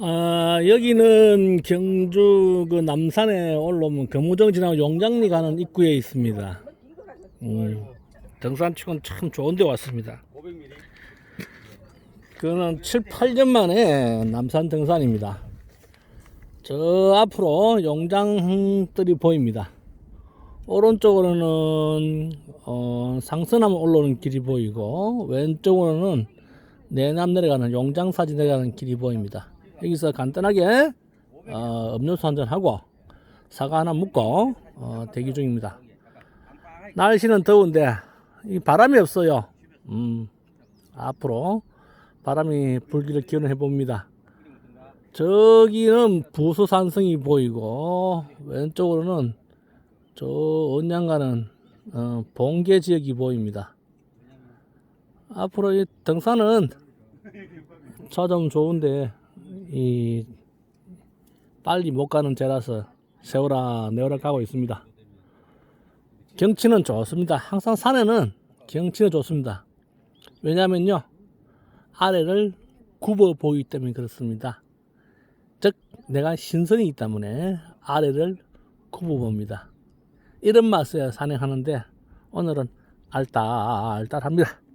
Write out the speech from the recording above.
아, 여기는 경주 그 남산에 올라오면 금우정 지나고 용장리 가는 입구에 있습니다. 음, 등산치고는 참 좋은 데 왔습니다. 그는 7, 8년 만에 남산 등산입니다. 저 앞으로 용장들이 보입니다. 오른쪽으로는 어, 상선하면 올라오는 길이 보이고 왼쪽으로는 내남 내려가는 용장사지 내려가는 길이 보입니다. 여기서 간단하게 어, 음료수 한 잔 하고 사과 하나 먹고 어, 대기 중입니다. 날씨는 더운데 이 바람이 없어요. 음, 앞으로 바람이 불기를 기원해 봅니다. 저기는 부소산성이 보이고 왼쪽으로는 저 언양가는 어, 봉계 지역이 보입니다. 앞으로 이 등산은 차 좀 좋은데 이 빨리 못 가는 제라서 세워라 내워라 가고 있습니다. 경치는 좋습니다. 항상 산에는 경치는 좋습니다. 왜냐면요 아래를 굽어 보이기 때문에 그렇습니다. 즉 내가 신선이 있기 때문에 아래를 굽어 봅니다. 이런 맛에 산행하는데 오늘은 알딸알딸합니다.